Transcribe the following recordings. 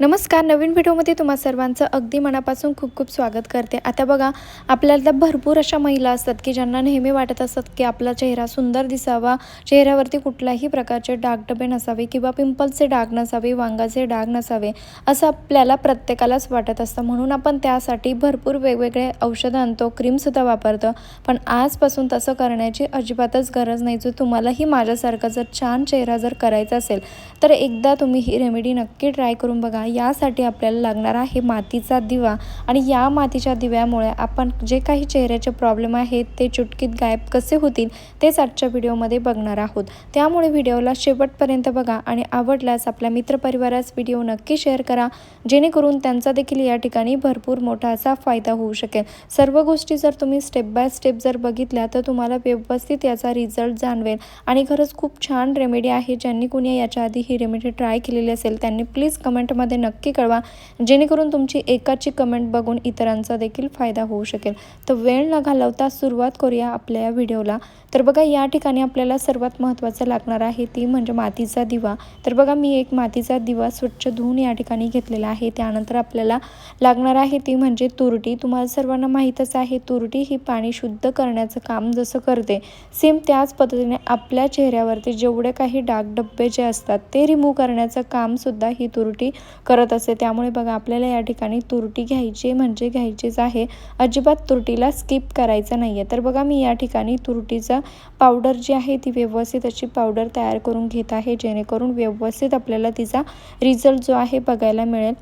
नमस्कार नवीन व्हिडिओमध्ये तुम्हा सर्वांचं अगदी मनापासून खूप खूप स्वागत करते. आता बघा आपल्याला भरपूर अशा महिला असतात की ज्यांना नेहमी वाटत असतात की आपला चेहरा सुंदर दिसावा चेहऱ्यावरती कुठल्याही प्रकारचे डागडबे नसावे किंवा पिंपल्सचे डाग नसावे वांगाचे डाग नसावे असं आपल्याला प्रत्येकालाच वाटत असतं. म्हणून आपण त्यासाठी भरपूर वेगवेगळे औषधं आणतो क्रीमसुद्धा वापरतो. पण आजपासून तसं करण्याची अजिबातच गरज नाही. जो तुम्हालाही माझ्यासारखा जर छान चेहरा जर करायचा असेल तर एकदा तुम्ही ही रेमेडी नक्की ट्राय करून बघा. यासाठी आपल्याला लागणार आहे मातीचा दिवा. आणि या मातीच्या दिव्यामुळे आपण जे काही चेहऱ्याचे प्रॉब्लेम आहेत ते चुटकीत गायब कसे होतील तेच आजच्या व्हिडिओमध्ये बघणार आहोत. त्यामुळे व्हिडिओला शेवटपर्यंत बघा आणि आवडल्यास आपल्या मित्रपरिवारास व्हिडिओ नक्की शेअर करा. जेणेकरून त्यांचा देखील या ठिकाणी भरपूर मोठा असा फायदा होऊ शकेल. सर्व गोष्टी जर तुम्ही स्टेप बाय स्टेप जर बघितल्या तर तुम्हाला व्यवस्थित याचा रिझल्ट जाणवेल. आणि खरंच खूप छान रेमेडी आहे ज्यांनी कुणी याच्या आधी ही रेमेडी ट्राय केलेली असेल त्यांनी प्लीज कमेंटमध्ये नक्की कळवा. जेणेकरून तुमची एकाची कमेंट बघून इतरांचा देखील फायदा होऊ शकेल. तर वेळ न घालवता सुरुवात करूया आपल्या या व्हिडिओला. तर बघा या ठिकाणी आपल्याला सर्वात महत्त्वाचं लागणार आहे ती म्हणजे मातीचा दिवा. तर बघा मी एक मातीचा दिवा स्वच्छ धुवून या ठिकाणी घेतलेला आहे. त्यानंतर आपल्याला लागणार आहे ती म्हणजे तुरटी. तुम्हाला सर्वांना माहीतच आहे तुरटी ही पाणी शुद्ध करण्याचं काम जसं करते सेम त्याच पद्धतीने आपल्या चेहऱ्यावरती जेवढे काही डाग डब्बे जे असतात ते रिमूव्ह करण्याचं कामसुद्धा ही तुरटी करत असते त्यामुळे बघा आपल्याला या ठिकाणी तुरटी घ्यायची म्हणजे घ्यायचीच आहे. अजिबात तुरटीला स्किप करायचं नाही आहे तर बघा मी या ठिकाणी तुरटीचा पावडर जी आहे ती व्यवस्थित अशी पावडर तयार करून घेत आहे. जेणेकरून व्यवस्थित आपल्याला तिचा रिझल्ट जो आहे बघायला मिळेल.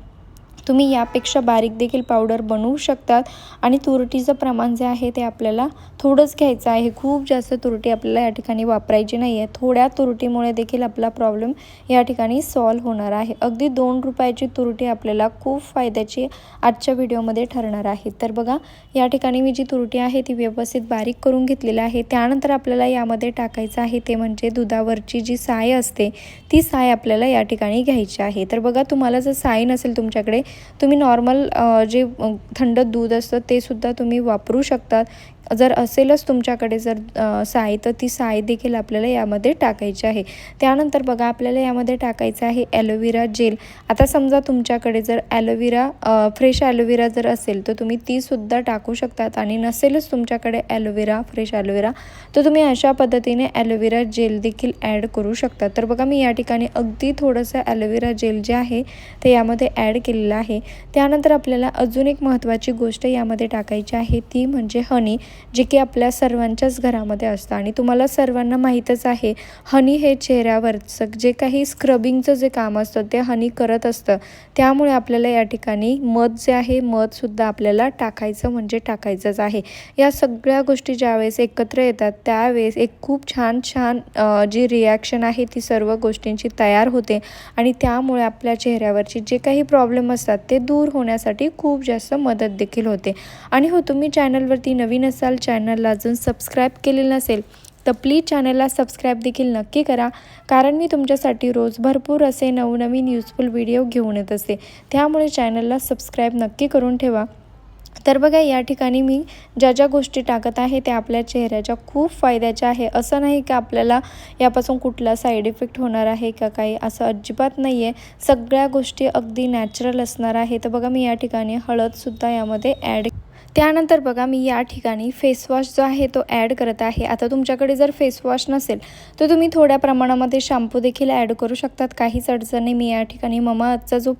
तुम्ही यापेक्षा बारीक देखील पावडर बनवू शकतात. आणि तुरटीचं प्रमाण जे आहे ते आपल्याला थोडंच घ्यायचं आहे. खूप जास्त तुरटी आपल्याला या ठिकाणी वापरायची नाही आहे थोड्या तुरटीमुळे देखील आपला प्रॉब्लेम या ठिकाणी सॉल्व होणार आहे. अगदी दोन रुपयाची तुरटी आपल्याला खूप फायद्याची आजच्या व्हिडिओमध्ये ठरणार आहे. तर बघा या ठिकाणी मी जी तुरटी आहे ती व्यवस्थित बारीक करून घेतलेली आहे. त्यानंतर आपल्याला यामध्ये टाकायचं आहे ते म्हणजे दुधावरची जी साय असते ती साय आपल्याला या ठिकाणी घ्यायची आहे. तर बघा तुम्हाला जर साय नसेल तुमच्याकडे तुम्ही नॉर्मल जे थंड दूध असतं ते सुद्धा तुम्ही वापरू शकतात. जर असेलच तुमच्याकडे जर साय तर ती साय देखील आपल्याला यामध्ये टाकायची आहे. त्यानंतर बघा आपल्याला यामध्ये टाकायचं आहे ॲलोवेरा जेल. आता समजा तुमच्याकडे जर ॲलोवेरा फ्रेश ॲलोवेरा जर असेल तर तुम्ही तीसुद्धा टाकू शकतात. आणि नसेलच तुमच्याकडे ॲलोवेरा फ्रेश ॲलोवेरा तर तुम्ही अशा पद्धतीने ॲलोवेरा जेल देखील ॲड करू शकता. तर बघा मी या ठिकाणी अगदी थोडंसं ॲलोवेरा जेल जे आहे ते यामध्ये ॲड केलेलं आहे. त्यानंतर आपल्याला अजून एक महत्त्वाची गोष्ट यामध्ये टाकायची आहे ती म्हणजे हनी. जे की आपल्या सर्वांच्याच घरामध्ये असतं. आणि तुम्हाला सर्वांना माहीतच आहे हनी हे चेहऱ्यावरचं जे काही स्क्रबिंगचं जे काम असतं ते हनी करत असतं. त्यामुळे आपल्याला या ठिकाणी मध जे आहे मधसुद्धा आपल्याला टाकायचं म्हणजे टाकायचंच आहे. या सगळ्या गोष्टी ज्यावेळेस एकत्र येतात त्यावेळेस एक खूप छान छान जी रिॲक्शन आहे ती सर्व गोष्टींची तयार होते. आणि त्यामुळे आपल्या चेहऱ्यावरची जे काही प्रॉब्लेम असतात ते दूर होण्यासाठी खूप जास्त मदत देखील होते. आणि हो तुम्ही चॅनलवरती नवीन असाल चॅनलला अजून सबस्क्राईब केलेलं नसेल तर प्लीज चॅनलला सबस्क्राईब देखील नक्की करा. कारण मी तुमच्यासाठी रोज भरपूर असे नवनवीन युजफुल व्हिडिओ घेऊन येत असते. त्यामुळे चॅनलला सबस्क्राईब नक्की करून ठेवा. तर बघा या ठिकाणी मी ज्या ज्या गोष्टी टाकत आहे त्या आपल्या चेहऱ्याच्या खूप फायद्याच्या आहे. असं नाही की आपल्याला यापासून कुठला साईड इफेक्ट होणार आहे का काही असं अजिबात नाही आहे सगळ्या गोष्टी अगदी नॅचरल असणार आहे. तर बघा मी या ठिकाणी हळदसुद्धा यामध्ये ॲड त्यानंतर बघा मी या ठिकाणी फेसवॉश जो आहे तो ॲड करत आहे. आता तुमच्याकडे जर फेसवॉश नसेल तर तुम्ही थोड्या प्रमाणामध्ये शॅम्पू देखील ॲड करू शकतात. काहीच अडचणी मी या ठिकाणी ममाचा जो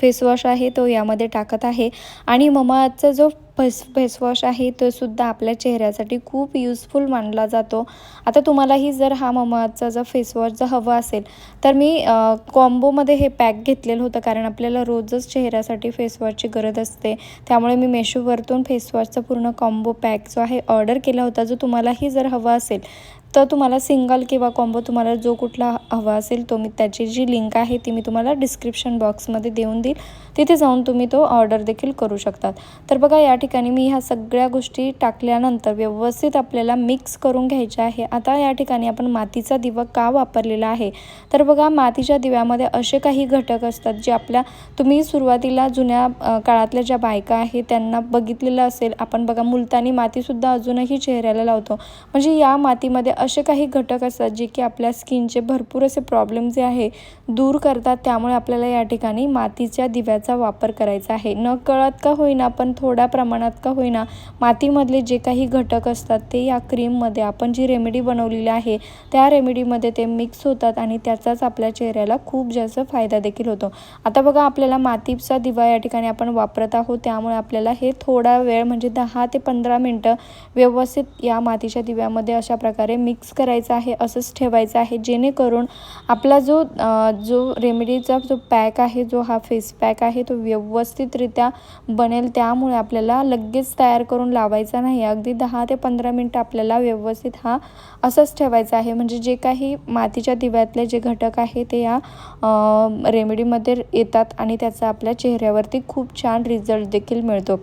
फेसवॉश आहे तो यामध्ये टाकत आहे. आणि ममाचा जो फेस फेसवॉश आहे तो सुद्धा आपल्या चेहऱ्यासाठी खूप यूजफुल मानला जातो. आता तुम्हालाही जर हा ममाचा जर फेसवॉश जर हवा असेल तर मी कॉम्बोमध्ये हे पॅक घेतलेलं होतं कारण आपल्याला रोजच चेहऱ्यासाठी फेसवॉशची गरज असते. त्यामुळे मी मेशोवरतून फेसवॉशचा पूर्ण कॉम्बो पॅक जो आहे ऑर्डर केला होता जो तुम्हालाही जर हवा असेल तर तुम्हाला सिंगल किंवा कॉम्बो तुम्हाला जो कुठला हवा असेल तो मी त्याची जी लिंक आहे ती मी तुम्हाला डिस्क्रिप्शन बॉक्समध्ये देऊन देईल. तिथे जाऊन तुम्ही तो ऑर्डर देखील करू शकतात. तर बघा या ठिकाणी मी ह्या सगळ्या गोष्टी टाकल्यानंतर व्यवस्थित आपल्याला मिक्स करून घ्यायचे आहे. आता या ठिकाणी आपण मातीचा दिवा का वापरलेला आहे? तर बघा मातीच्या दिव्यामध्ये असे काही घटक असतात जे आपल्या तुम्ही सुरुवातीला जुन्या काळातल्या ज्या बायका आहेत त्यांना बघितलेलं असेल. आपण बघा मुलतानी मातीसुद्धा अजूनही चेहऱ्याला लावतो. म्हणजे या मातीमध्ये असे काही घटक असतात जे की आपल्या स्किनचे भरपूर असे प्रॉब्लेम जे आहे दूर करतात. त्यामुळे आपल्याला या ठिकाणी मातीच्या दिव्याचा वापर करायचा आहे. न कळत का होईना पण थोड्या प्रमाणात का होईना मातीमधले जे काही घटक असतात ते या क्रीममध्ये आपण जी रेमेडी बनवलेली आहे त्या रेमेडीमध्ये ते मिक्स होतात आणि त्याचाच आपल्या चेहऱ्याला खूप जास्त फायदा देखील होतो. आता बघा आपल्याला मातीचा दिवा या ठिकाणी आपण वापरत आहोत. त्यामुळे आपल्याला हे थोडा वेळ म्हणजे दहा ते पंधरा मिनटं व्यवस्थित या मातीच्या दिव्यामध्ये अशा प्रकारे मिक्स करायचं आहे असंच ठेवायचं आहे. जेणेकरून आपला जो जो रेमेडीचा जो पॅक आहे जो हा फेस पॅक आहे तो व्यवस्थितरित्या बनेल त्यामुळे आपल्याला लगेच तयार करून लावायचा नाही. अगदी दहा ते पंधरा मिनटं आपल्याला व्यवस्थित हा असंच ठेवायचा आहे. म्हणजे जे काही मातीच्या दिव्यातले जे घटक आहे ते या रेमेडीमध्ये येतात आणि त्याचा आपल्या चेहऱ्यावरती खूप छान रिझल्ट देखील मिळतो.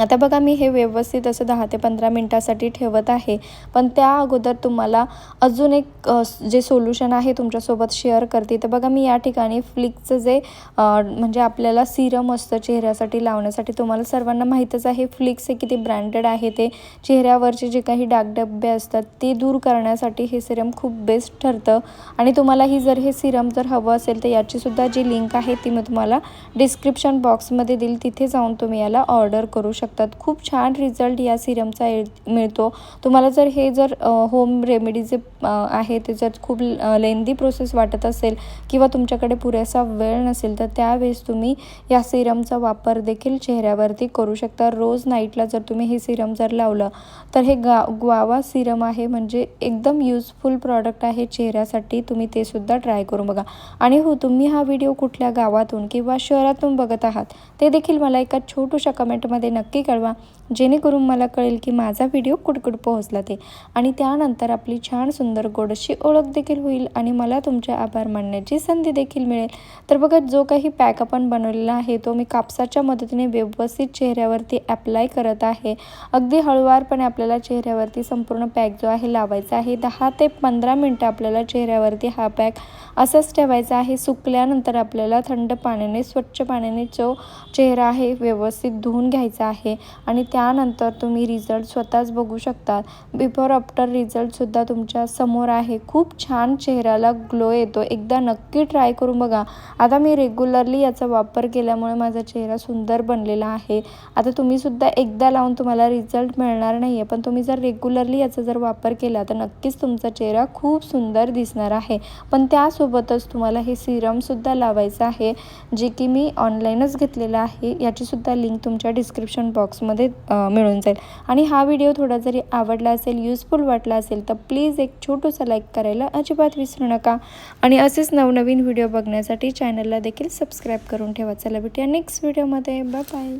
आता बघा मी हे व्यवस्थित असं दहा ते पंधरा मिनटासाठी ठेवत आहे. पण त्या अगोदर तुम्हाला अजून एक जे सोल्युशन आहे तुमच्यासोबत शेअर करते. तर बघा मी या ठिकाणी फ्लिकचं जे म्हणजे आपल्याला सिरम असतं चेहऱ्यासाठी लावण्यासाठी तुम्हाला सर्वांना माहीतच आहे फ्लिक्स हे किती ब्रँडेड आहे ते. चेहऱ्यावरचे जे काही डागडब्बे असतात ते दूर करण्यासाठी हे सिरम खूप बेस्ट ठरतं. आणि तुम्हालाही जर हे सिरम जर हवं असेल तर याचीसुद्धा जी लिंक आहे ती मी तुम्हाला डिस्क्रिप्शन बॉक्समध्ये देईल. तिथे जाऊन तुम्ही याला ऑर्डर करू शकता. शकतात. खूप छान रिझल्ट या सिरमचा मिळतो. तुम्हाला जर हे जर होम रेमेडी जे आहे ते जर खूप लेंदी प्रोसेस वाटत असेल किंवा तुमच्याकडे पुरेसा वेळ नसेल तर त्यावेळेस तुम्ही या सिरमचा वापर देखील चेहऱ्यावरती करू शकता. रोज नाईटला जर तुम्ही हे सिरम जर लावलं तर हे गा ग्वावा सिरम आहे म्हणजे एकदम यूजफुल प्रॉडक्ट आहे चेहऱ्यासाठी. तुम्ही ते सुद्धा ट्राय करून बघा. आणि हो तुम्ही हा व्हिडिओ कुठल्या गावातून किंवा शहरातून बघत आहात ते देखील मला एका छोटूशा कमेंटमध्ये नक्की कळवा. जेणेकरून मला कळेल की माझा व्हिडिओ कुठकुठ पोहोचला ते. आणि त्यानंतर आपली छान सुंदर गोडशी ओळख देखील होईल आणि मला तुमचे आभार मानण्याची संधी देखील मिळेल. तर बघा जो काही पॅक आपण बनवलेला आहे तो मी कापसाच्या मदतीने व्यवस्थित चेहऱ्यावरती अप्लाय करत आहे. अगदी हळुवारपणे आपल्याला चेहऱ्यावरती संपूर्ण पॅक जो आहे लावायचा आहे. दहा ते पंधरा मिनटं आपल्याला चेहऱ्यावरती हा पॅक असंच ठेवायचा आहे. सुकल्यानंतर आपल्याला थंड पाण्याने स्वच्छ पाण्याने जो चेहरा आहे व्यवस्थित धुवून घ्यायचा आहे आहे. आणि त्यानंतर तुम्ही रिझल्ट स्वतःच बघू शकता. बिफोर आफ्टर रिझल्टसुद्धा तुमच्यासमोर आहे. खूप छान चेहऱ्याला ग्लो येतो. एकदा नक्की ट्राय करून बघा. आता मी रेग्युलरली याचा वापर केल्यामुळे माझा चेहरा सुंदर बनलेला आहे. आता तुम्हीसुद्धा एकदा लावून तुम्हाला रिझल्ट मिळणार नाही आहे पण तुम्ही जर रेग्युलरली याचा जर वापर केला तर नक्कीच तुमचा चेहरा खूप सुंदर दिसणार आहे. पण त्यासोबतच तुम्हाला हे सिरमसुद्धा लावायचं आहे जे की मी ऑनलाईनच घेतलेलं आहे. याचीसुद्धा लिंक तुमच्या डिस्क्रिप्शन डिस्क्रिप्शन बॉक्समध्ये मिळून जाईल. आणि हा व्हिडिओ थोडा जरी आवडला असेल युजफुल वाटला असेल तर प्लीज एक छोटूसा लाईक करायला अजिबात विसरू नका. आणि असेच नवनवीन व्हिडिओ बघण्यासाठी चॅनलला देखील सबस्क्राईब करून ठेवा. चला भेटूया नेक्स्ट व्हिडिओमध्ये बाय बाय